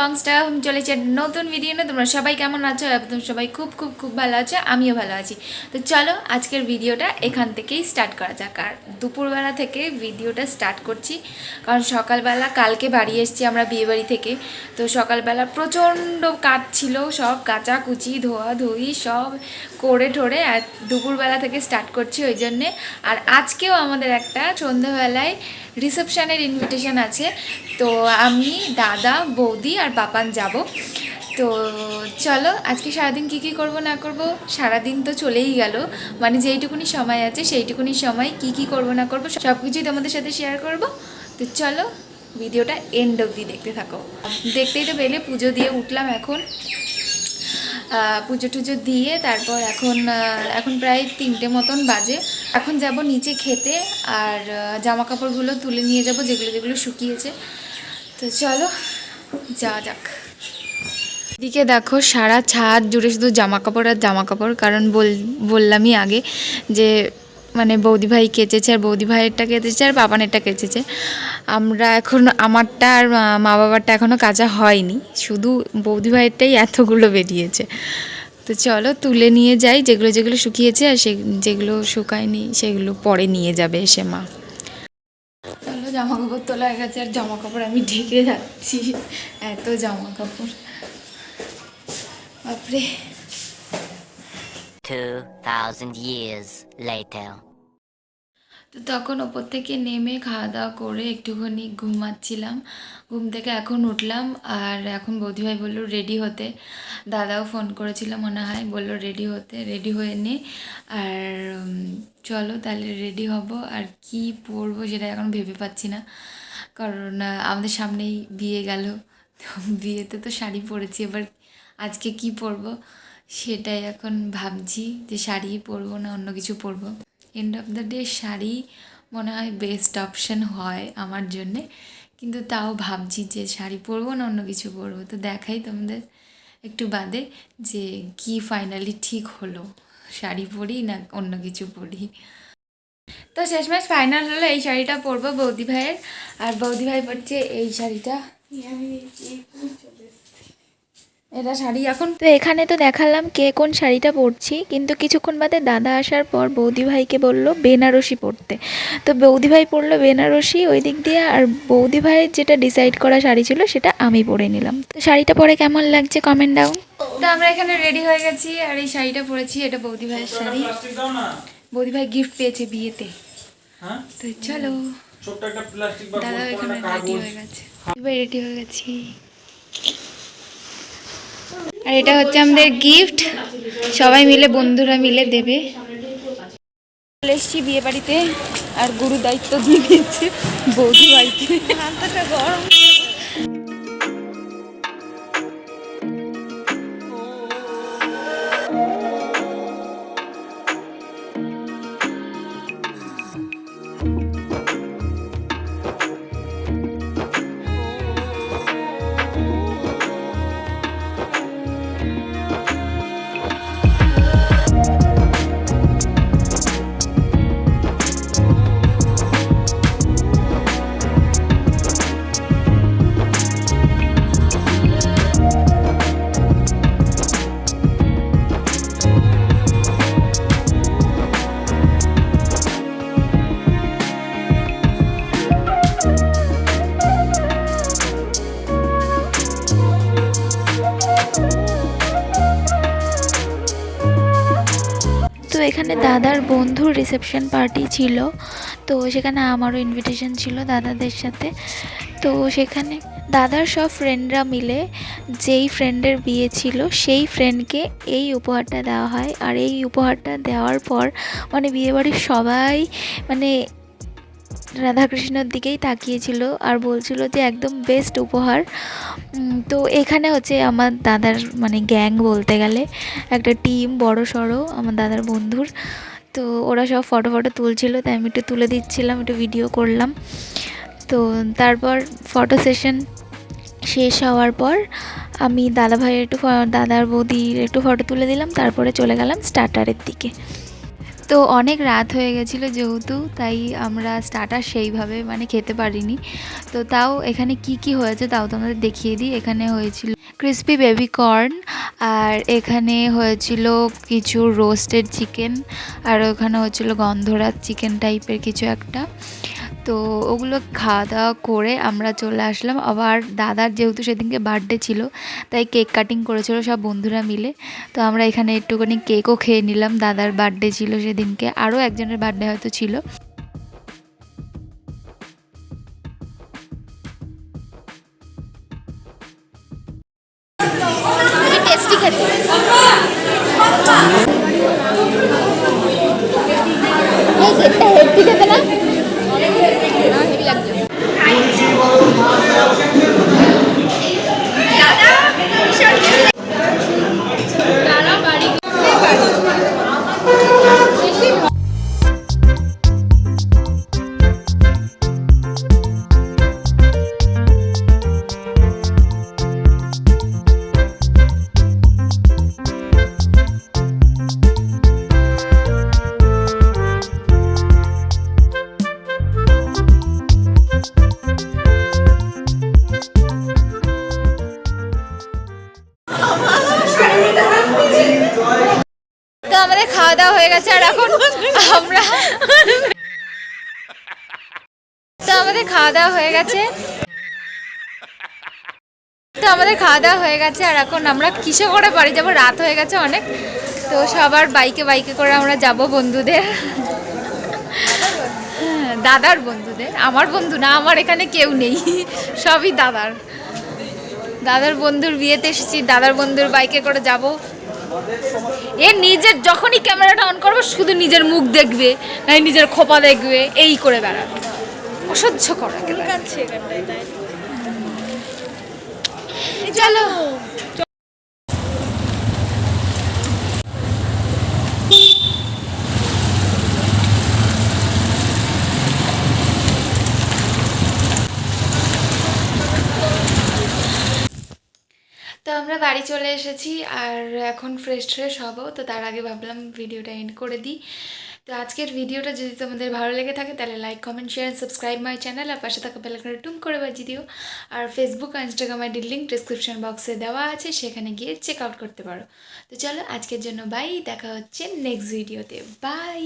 বংসটা চলেছে নতুন ভিডিও না তোমরা সবাই কেমন আছো? একদম সবাই খুব খুব খুব ভালো আছো। আমিও ভালো আছি। তো চলো, আজকের ভিডিওটা এখান থেকেই স্টার্ট করা যাক। আর দুপুরবেলা থেকে ভিডিওটা স্টার্ট করছি। কারণ সকালবেলা, কালকে বাড়ি এসেছি আমরা বিয়েবাড়ি থেকে। তো সকালবেলা প্রচণ্ড কাজ ছিল। সব কাচাকুচি ধোয়া ধুই সব করে ঠোরে আর দুপুরবেলা থেকে স্টার্ট করছি ওই জন্যে। আর আজকেও আমাদের একটা সন্ধ্যাবেলায় রিসেপশনের ইনভিটেশন আছে। তো আমি, দাদা, বৌদি আর বাপান যাব। তো চলো, আজকে সারাদিন কী কী করব না করব? সারাদিন তো চলেই গেল। মানে যেইটুকুনি সময় আছে, সেইটুকুনি সময় কি কি করব না করব সব কিছুই তোমাদের সাথে শেয়ার করব। তো চলো ভিডিওটা এন্ড অবধি দেখতে থাকো। দেখতেই তো পেলে, পুজো দিয়ে উঠলাম এখন। পুজো টুজো দিয়ে তারপর এখন এখন প্রায় তিনটে মতন বাজে। এখন যাব নিচে খেতে আর জামা কাপড়গুলো তুলে নিয়ে যাব যেগুলো যেগুলো শুকিয়েছে। তো চলো, যাওয়া যাক। দিকে দেখো, সারা ছাদ জুড়ে শুধু জামা কাপড় আর জামা কাপড় কারণ বল, বললামই আগে যে মানে বৌদি ভাই কেচেছে আর বৌদি ভাইয়েরটা কেচেছে আর বাবানেরটা কেচেছে। আমরা এখন, আমারটা আর মা বাবারটা এখনও কাচা হয়নি। শুধু বৌদি ভাইয়েরটাই এতগুলো বেরিয়েছে। তো চলো তুলে নিয়ে যাই যেগুলো যেগুলো শুকিয়েছে আর সে, যেগুলো শুকায়নি সেগুলো পরে নিয়ে যাবে এসে মা। চলো জামা কাপড় তোলা হয়ে গেছে আর জামা কাপড় আমি ঢেকে যাচ্ছি। এত জামা কাপড় বাপরে। 2,000 years later. তো তখন ওপর থেকে নেমে খাওয়া দাওয়া করে একটুখানি ঘুমাচ্ছিলাম। ঘুম থেকে এখন উঠলাম আর এখন বৌদিভাই বলল রেডি হতে। দাদাও ফোন করেছিল মনে হয় বলল রেডি হতে রেডি হয়ে নে। আর চলো তাহলে রেডি হব। আর কি পরবো সেটা এখন ভেবে পাচ্ছি না। কারণ আমাদের সামনেই বিয়ে গেল। বিয়েতে তো শাড়ি পরেছি এবার আজকে কি পরবো? সেটাই এখন ভাবছি যে শাড়ি পরবো না, অন্য কিছু পরবো। End of the day sari মনে হয় বেস্ট অপশন হয় আমার জন্যে। কিন্তু তাও ভাবছি যে শাড়ি পরবো না, অন্য কিছু পরবো। তো দেখাই তোমাদের একটু বাদে যে কি ফাইনালি ঠিক হলো। শাড়ি পরি না অন্য কিছু পরি? তো শেষমেশ ফাইনাল হলো এই শাড়িটা পরবো বৌদি ভাইয়ের। আর বৌদি ভাই পরছে এই শাড়িটা। এটা শাড়ি এখন তো এখানে তো দেখালাম কে কোন শাড়িটা পরছি কিন্তু কিছুক্ষণ বাদে দাদা আসার পর বৌদি ভাইকে বলল বেনারসি পরতে। তো বৌদি ভাই পরলো বেনারসি ওই দিক দিয়ে আর বৌদি ভাইয়ের যেটা ডিসাইড করা শাড়ি ছিল সেটা আমি পরে নিলাম। তো শাড়িটা পরে কেমন লাগছে কমেন্ট ডাউন তো আমরা এখানে রেডি হয়ে গেছি আর এই শাড়িটা পরেছি এটা বৌদি ভাইয়ের শাড়ি বৌদি ভাই গিফট পেয়েছে বিয়েতে। হ্যাঁ? তো চলো। ছোট্ট একটা প্লাস্টিক বা দাদা এখানে রেডি হয়ে গেছে। রেডি হয়ে গেছি। আর এটা হচ্ছে আমাদের গিফট সবাই মিলে বন্ধুরা মিলে দেবে। চলে এসছি বিয়ে বাড়িতে আর গুরু দায়িত্ব দিয়ে দিয়েছে বৌদি বাড়িতে গরম। এখানে দাদার বন্ধুর রিসেপশন পার্টি ছিল। তো সেখানে আমারও ইনভিটেশন ছিল দাদাদের সাথে। তো সেখানে দাদার সব ফ্রেন্ডরা মিলে যেই ফ্রেন্ডের বিয়ে ছিল, সেই ফ্রেন্ডকে এই উপহারটা দেওয়া হয়। আর এই উপহারটা দেওয়ার পর মানে বিয়েবাড়ির সবাই মানে রাধাকৃষ্ণর দিকেই তাকিয়েছিল আর বলছিল যে একদম বেস্ট উপহার। তো এখানে হচ্ছে আমার দাদার মানে গ্যাং বলতে গেলে, একটা টিম বড় সড়ো আমার দাদার বন্ধুর। তো ওরা সব ফটো ফটো তুলছিল, তাই আমি একটু তুলে দিচ্ছিলাম, একটু ভিডিও করলাম। তো তারপর ফটো সেশন শেষ হওয়ার পর আমি দাদা ভাইয়ের একটু দাদার বৌদির একটু ফটো তুলে দিলাম, তারপরে চলে গেলাম স্টার্টারের দিকে। তো অনেক রাত হয়ে গেছিল যেহেতু, তাই আমরা স্টার্টার সেইভাবে মানে খেতে পারিনি। তো তাও এখানে কি কি হয়েছে তাও তো আমাদের দেখিয়ে দিই। এখানে হয়েছিল ক্রিসপি বেবি কর্ন আর এখানে হয়েছিল কিছু রোস্টেড চিকেন আর ওখানে হয়েছিল গন্ধরাজ চিকেন টাইপের কিছু একটা। তো ওগুলো খাওয়া দাওয়া করে আমরা চলে আসলাম। আবার দাদার যেহেতু সেদিনকে বার্থডে ছিল, তাই কেক কাটিং করেছিল সব বন্ধুরা মিলে। তো আমরা এখানে একটুখানি কেকও খেয়ে নিলাম। দাদার বার্থডে ছিল সেদিনকে। আরও একজনের বার্থডে হয়তো ছিল। খাওয়া দাওয়া হয়ে গেছে আর এখন আমরা তো আমাদের খাওয়া দাওয়া হয়ে গেছে। তো আমাদের খাওয়া দাওয়া হয়ে গেছে আর এখন আমরা কিসে করে বাড়ি যাব? রাত হয়ে গেছে অনেক। তো সবার বাইকে বাইকে করে আমরা যাব বন্ধুদের। দাদার বন্ধুদের। আমার বন্ধু না, আমার এখানে কেউ নেই। সবই দাদার। দাদার বন্ধুর বিয়েতে এসেছি, দাদার বন্ধুর বাইকে করে যাব। এ নিজের যখনই ক্যামেরাটা অন করব শুধু নিজের মুখ দেখবে নাই নিজের খোপা দেখবে এই করে বেড়াবে। অসহ্য করা চলো তো আমরা বাড়ি চলে এসেছি আর এখন ফ্রেশ ট্রেশ হব। তো তার আগে ভাবলাম ভিডিওটা এন্ড করে দিই। তো আজকের ভিডিওটা যদি তোমাদের ভালো লেগে থাকে, তাহলে like comment share subscribe my channel আর পাশে থাকা বেলাকারে টুম করে বাজিয়ে দিও। আর ফেসবুক আর ইনস্টাগ্রাম আইডির লিঙ্ক ডিসক্রিপশন বক্সে দেওয়া আছে, সেখানে গিয়ে চেক আউট করতে পারো। তো চলো আজকের জন্য বাই দেখা হচ্ছে নেক্সট ভিডিওতে বাই